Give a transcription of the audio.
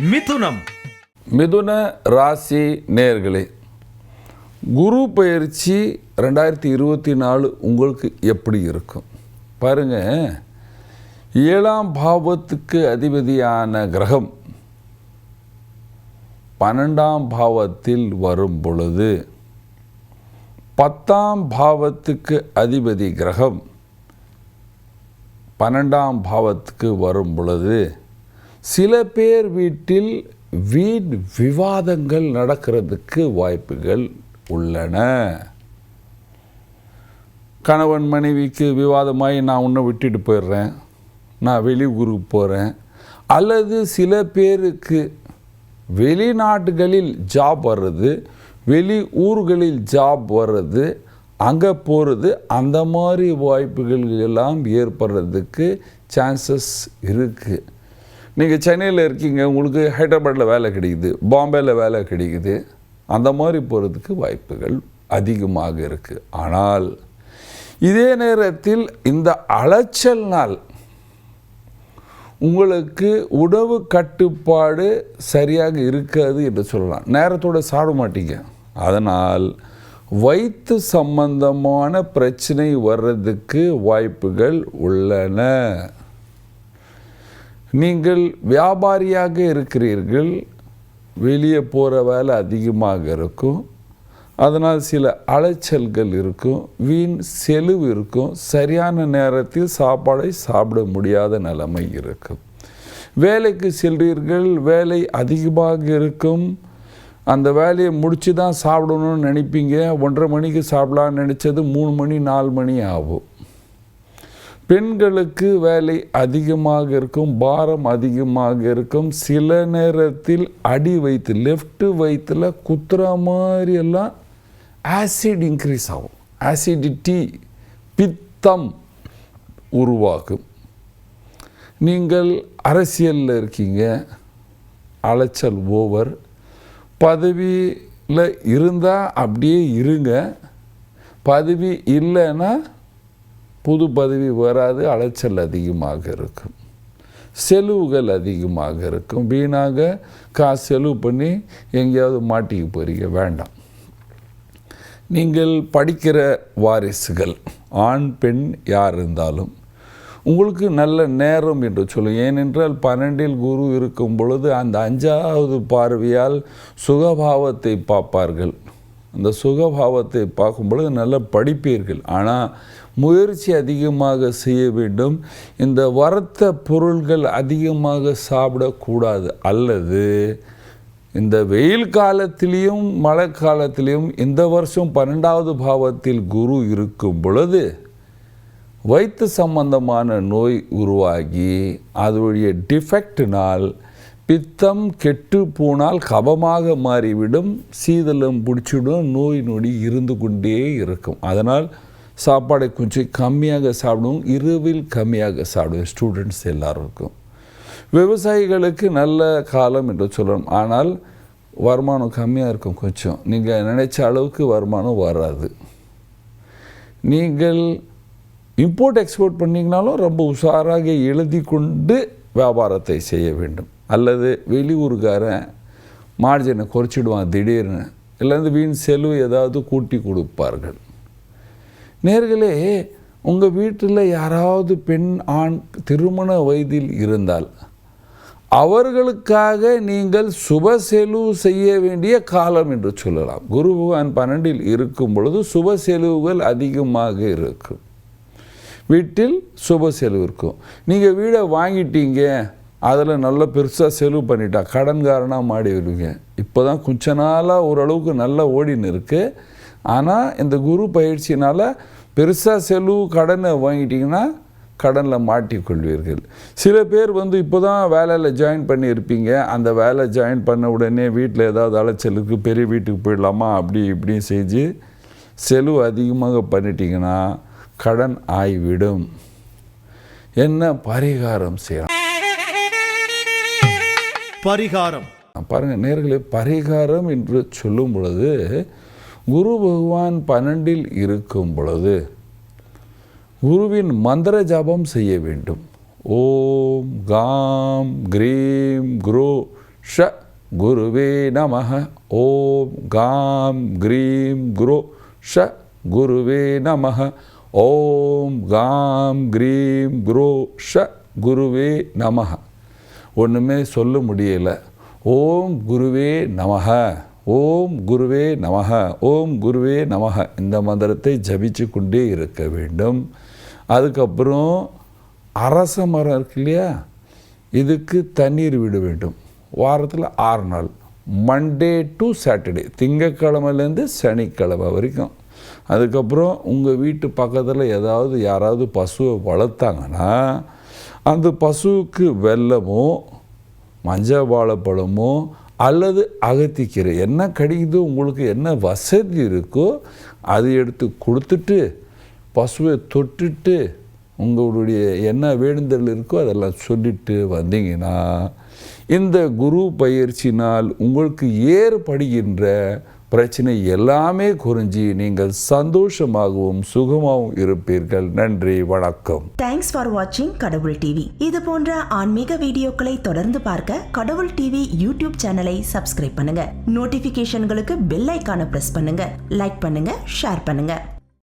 மிதுனம். மிதுன ராசி நேர்களே குரு பயிற்சி ரெண்டாயிரத்தி இருபத்தி நாலு உங்களுக்கு எப்படி இருக்கும்? பாருங்கள் ஏழாம் பாவத்துக்கு அதிபதியான கிரகம் பன்னெண்டாம் பாவத்தில் வரும் பொழுது பத்தாம் பாவத்துக்கு அதிபதி கிரகம் பன்னெண்டாம் பாவத்துக்கு வரும் பொழுது சில பேர் வீட்டில் வீண் விவாதங்கள் நடக்கிறதுக்கு வாய்ப்புகள் உள்ளன. கணவன் மனைவிக்கு விவாதமாகி நான் உன்னை விட்டுட்டு போயிடுறேன். நான் வெளியூருக்கு போகிறேன் அல்லது சில பேருக்கு வெளிநாடுகளில் ஜாப் வர்றது வெளி ஊர்களில் ஜாப் வர்றது அங்கே போகிறது அந்த மாதிரி வாய்ப்புகள் எல்லாம் ஏற்படுறதுக்கு சான்சஸ் இருக்குது நீங்கள் சென்னையில் இருக்கீங்க உங்களுக்கு ஹைதராபாத்தில் வேலை கிடைக்குது பாம்பேயில் வேலை கிடைக்குது. அந்த மாதிரி போகிறதுக்கு வாய்ப்புகள் அதிகமாக இருக்குது ஆனால் இதே நேரத்தில் இந்த அலைச்சல்னால் உங்களுக்கு உணவு கட்டுப்பாடு சரியாக இருக்காது என்று சொல்லலாம். நேரத்தோட சாப்பிட மாட்டீங்க. அதனால் வயிற்று சம்பந்தமான பிரச்சனை வர்றதுக்கு வாய்ப்புகள் உள்ளன. நீங்கள் வியாபாரியாக இருக்கிறீர்கள் வெளியே போகிற வேலை அதிகமாக இருக்கும் அதனால் சில அலைச்சல்கள் இருக்கும் வீண் செலவு இருக்கும் சரியான நேரத்தில் சாப்பாடை சாப்பிட முடியாத நிலைமை இருக்கும். வேலைக்கு செல்றீர்கள் வேலை அதிகமாக இருக்கும் அந்த வேலையை முடித்து தான் சாப்பிடணும்னு நினைப்பீங்க ஒன்றரை மணிக்கு சாப்பிடலான்னு நினச்சது மூணு மணி நாலு மணி ஆகும். பெண்களுக்கு வேலை அதிகமாக இருக்கும் பாரம் அதிகமாக இருக்கும். சில நேரத்தில் அடி வயிற்று லெஃப்ட்டு வயிற்றில் குத்துற மாதிரி எல்லாம் ஆசிட் இன்க்ரீஸ் ஆகும். ஆசிடிட்டி பித்தம் உருவாகும். நீங்கள் அரசியலில் இருக்கீங்க அலைச்சல் ஓவர் பதவியில் இருந்தால் அப்படியே இருங்க. பதவி இல்லைன்னா புது பதவி வராது அலைச்சல் அதிகமாக இருக்கும். செலவுகள் அதிகமாக இருக்கும். வீணாக காசு செலவு பண்ணி எங்கேயாவது மாட்டிக்க போகிறீங்க வேண்டாம். நீங்கள் படிக்கிற வாரிசுகள் ஆண் பெண் யார் இருந்தாலும் உங்களுக்கு நல்ல நேரம் என்று சொல்லும். ஏனென்றால் பன்னெண்டில் குரு இருக்கும் பொழுது அந்த அஞ்சாவது பார்வையால் சுகபாவத்தை பார்ப்பார்கள். அந்த சுகபாவத்தை பார்க்கும் பொழுது நல்லா படிப்பீர்கள். ஆனால் முயற்சி அதிகமாக செய்ய வேண்டும். இந்த வறுத்த பொருள்கள் அதிகமாக சாப்பிடக்கூடாது. அல்லது இந்த வெயில் காலத்திலையும் மழை காலத்திலையும் இந்த வருஷம் பன்னெண்டாவது பாவத்தில் குரு இருக்கும் பொழுது வயிற்று சம்பந்தமான நோய் உருவாகி அதனுடைய டிஃபெக்டினால் பித்தம் கெட்டு போனால் கபமாக மாறிவிடும் சீதளம் பிடிச்சிடும் நோய் நொடி இருந்து கொண்டே இருக்கும். அதனால் சாப்பாடை கொஞ்சம் கம்மியாக சாப்பிடுவோம் இரவில் கம்மியாக சாப்பிடுவோம். ஸ்டூடெண்ட்ஸ் எல்லாருக்கும். விவசாயிகளுக்கு நல்ல காலம் என்று சொல்லணும். ஆனால் வருமானம் கம்மியாக இருக்கும் கொஞ்சம். நீங்கள் நினைச்ச அளவுக்கு வருமானம் வராது. நீங்கள் இம்போர்ட் எக்ஸ்போர்ட் பண்ணிங்கனாலும் ரொம்ப உஷாராக எழுதி கொண்டு வியாபாரத்தை செய்ய வேண்டும். அல்லது வெளியூருக்காரன் மார்ஜினை குறைச்சிடுவான் திடீர்னு. இல்லைந்து வீண் செலவு ஏதாவது கூட்டி கொடுப்பார்கள். நேர்களே உங்கள் வீட்டில் யாராவது பெண் ஆண் திருமண வயதில் இருந்தால் அவர்களுக்காக நீங்கள் சுப செலவு செய்ய வேண்டிய காலம் என்று சொல்லலாம். குரு பகவான் பன்னெண்டில் இருக்கும் பொழுது சுப செலவுகள் அதிகமாக இருக்கும். வீட்டில் சுப செலவு இருக்கும். நீங்கள் வீடை வாங்கிட்டீங்க அதில் நல்ல பெருசாக செலவு பண்ணிட்டா கடன்காரனாக மாடி வருவீங்க இப்போ தான் கொஞ்ச நாளாக ஓரளவுக்கு நல்லா ஓடின்னு இருக்குது ஆனால் இந்த குரு பயிற்சினால் பெருசாக செலவு கடனை வாங்கிட்டீங்கன்னா கடனில் மாட்டிக்கொள்வீர்கள். சில பேர் வந்து இப்போ தான் வேலையில் ஜாயின் பண்ணியிருப்பீங்க. அந்த வேலை ஜாயின் பண்ண உடனே வீட்டில் ஏதாவது அலைச்சலுக்கு பெரிய வீட்டுக்கு போயிடலாமா? அப்படி இப்படி செஞ்சு செலவு அதிகமாக பண்ணிட்டீங்கன்னா கடன் ஆகிவிடும் என்ன பரிகாரம் செய்யலாம்? பரிகாரம். பாருங்கள் நேர்களே பரிகாரம் என்று சொல்லும் பொழுது குரு பகவான் பன்னெண்டில் இருக்கும் பொழுது குருவின் மந்திர ஜபம் செய்ய வேண்டும். ஓம் காம் கிரீம் குரு ஷ குருவே நமக ஓம் காம் க்ரீம் குரு ஷ குருவே நமக ஓம் காம் க்ரீம் குரு ஷ குருவே நமக ஒன்றுமே சொல்ல முடியலை. ஓம் குருவே நமக ஓம் குருவே நமக ஓம் குருவே நமக. இந்த மந்திரத்தை ஜபிச்சு கொண்டே இருக்க வேண்டும். அதுக்கப்புறம் அரச மரம் இருக்கு இல்லையா? இதுக்கு தண்ணீர் விட வேண்டும். வாரத்தில் ஆறு நாள். மண்டே டு சாட்டர்டே திங்கக்கிழமைலேருந்து சனிக்கிழமை வரைக்கும். அதுக்கப்புறம் உங்கள் வீட்டு பக்கத்தில் ஏதாவது யாராவது பசுவை வளர்த்தாங்கன்னா அந்த பசுவுக்கு வெள்ளமோ மஞ்சள் வாழைப்பழமோ அல்லது அகத்திக்கீரை. என்ன கிடைக்குதோ? உங்களுக்கு என்ன வசதி இருக்கோ அதை எடுத்து கொடுத்துட்டு பசுவை தொட்டுட்டு உங்களுடைய என்ன வேண்டுதல் இருக்கோ அதெல்லாம் சொல்லிட்டு வந்தீங்கன்னா இந்த குரு பயிற்சினால் உங்களுக்கு ஏற்படுகின்ற பிரச்சனை எல்லாமே குறிஞ்சி நீங்கள் சந்தோஷமாகவும் சுகமாகவும் இருப்பீர்கள். நன்றி வணக்கம். தேங்க்ஸ் ஃபார் வாட்சிங் கடவுள் டிவி. இது போன்ற ஆன்மீக வீடியோக்களை தொடர்ந்து பார்க்க கடவுள் டிவி யூடியூப் சேனலை சப்ஸ்கிரைப் பண்ணுங்க. நோட்டிபிகேஷன்களுக்கு பெல் ஐக்கான பிரஸ் பண்ணுங்க. லைக் பண்ணுங்க ஷேர் பண்ணுங்க.